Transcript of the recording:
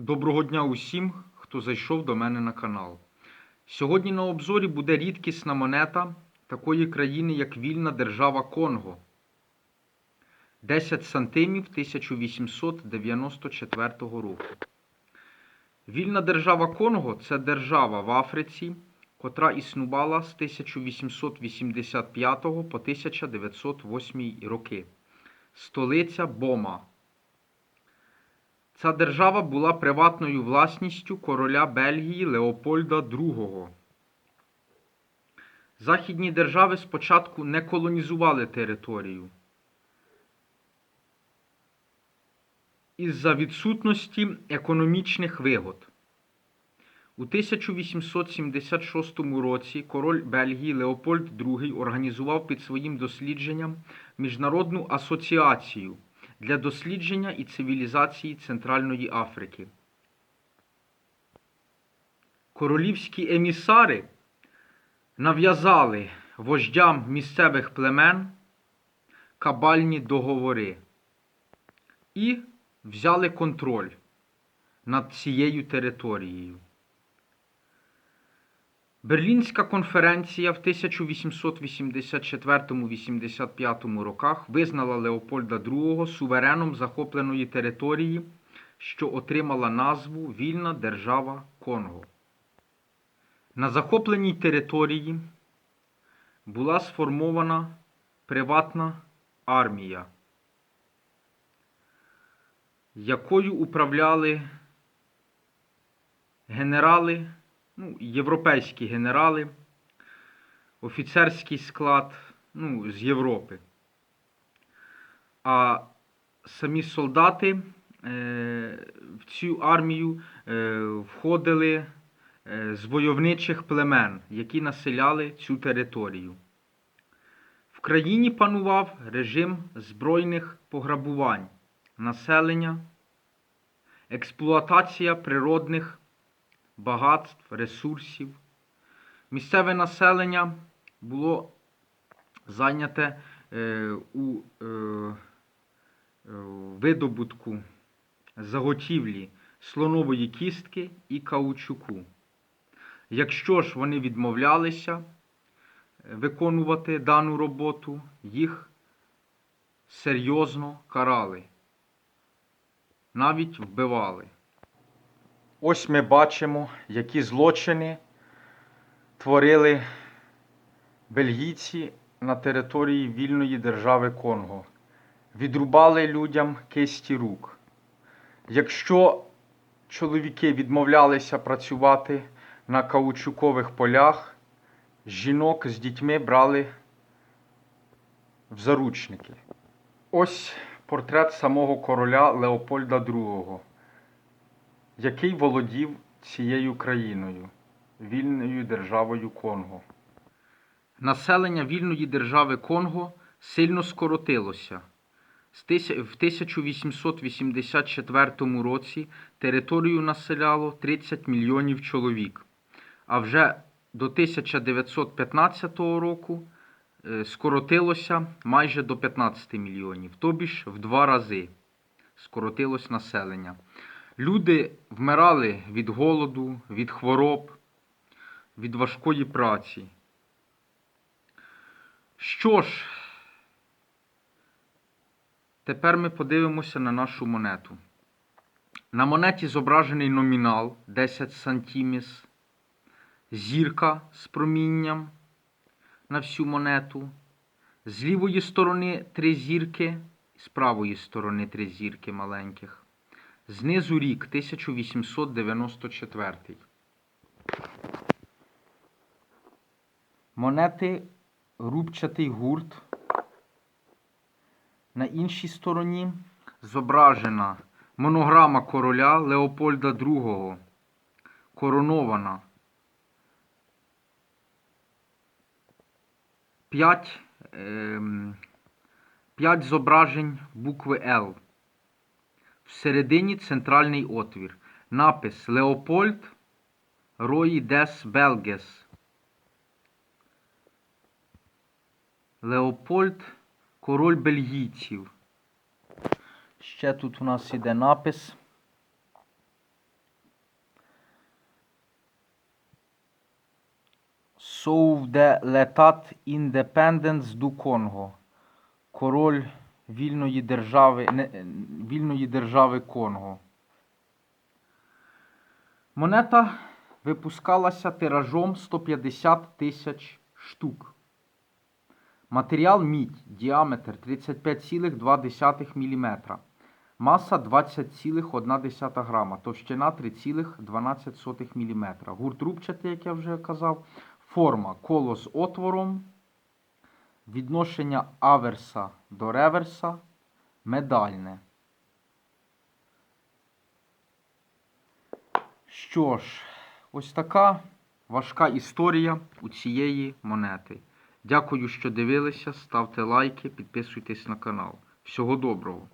Доброго дня усім, хто зайшов до мене на канал. Сьогодні на обзорі буде рідкісна монета такої країни, як Вільна Держава Конго. 10 сантимів 1894 року. Вільна держава Конго це держава в Африці, котра існувала з 1885 по 1908 роки. Столиця Бома. Ця держава була приватною власністю короля Бельгії Леопольда II. Західні держави спочатку не колонізували територію. Із-за відсутності економічних вигод. У 1876 році король Бельгії Леопольд II організував під своїм дослідженням Міжнародну асоціацію для дослідження і цивілізації Центральної Африки. Королівські емісари нав'язали вождям місцевих племен кабальні договори і взяли контроль над цією територією. Берлінська конференція в 1884-85 роках визнала Леопольда II сувереном захопленої території, що отримала назву Вільна Держава Конго. На захопленій території була сформована приватна армія, якою управляли генерали ну, європейські генерали, офіцерський склад ну, з Європи. А самі солдати е, в цю армію е, входили е, з войовничих племен, які населяли цю територію. В країні панував режим збройних пограбувань, населення, експлуатація природних багатств, ресурсів. Місцеве населення було зайняте е, у е, е, видобутку заготівлі слонової кістки і каучуку. Якщо ж вони відмовлялися виконувати дану роботу, їх серйозно карали, навіть вбивали. Ось ми бачимо, які злочини творили бельгійці на території вільної держави Конго. Відрубали людям кисті рук. Якщо чоловіки відмовлялися працювати на каучукових полях, жінок з дітьми брали в заручники. Ось портрет самого короля Леопольда II який володів цією країною, вільною державою Конго. Населення вільної держави Конго сильно скоротилося. В 1884 році територію населяло 30 мільйонів чоловік, а вже до 1915 року е, скоротилося майже до 15 мільйонів, тобі ж в два рази скоротилось населення. Люди вмирали від голоду, від хвороб, від важкої праці. Що ж, тепер ми подивимося на нашу монету. На монеті зображений номінал 10 сантіміс, зірка з промінням на всю монету. З лівої сторони три зірки, з правої сторони три зірки маленьких. Знизу рік 1894. Монети рубчатий гурт. На іншій стороні зображена монограма короля Леопольда II. Коронована. П'ять, п'ять зображень букви Л всередині центральний отвір. Напис Леопольд Рої Дес Белгес. Леопольд Король бельгійців. Ще тут у нас іде напис. Sauve de l'État Indépendance du Congo. Король вільної держави, не, вільної держави Конго. Монета випускалася тиражом 150 тисяч штук. Матеріал мідь, діаметр 35,2 мм. Маса 20,1 грама, товщина 3,12 мм. Гурт рубчатий, як я вже казав. Форма коло з отвором. Відношення аверса до реверса. Медальне. Що ж, ось така важка історія у цієї монети. Дякую, що дивилися. Ставте лайки, підписуйтесь на канал. Всього доброго!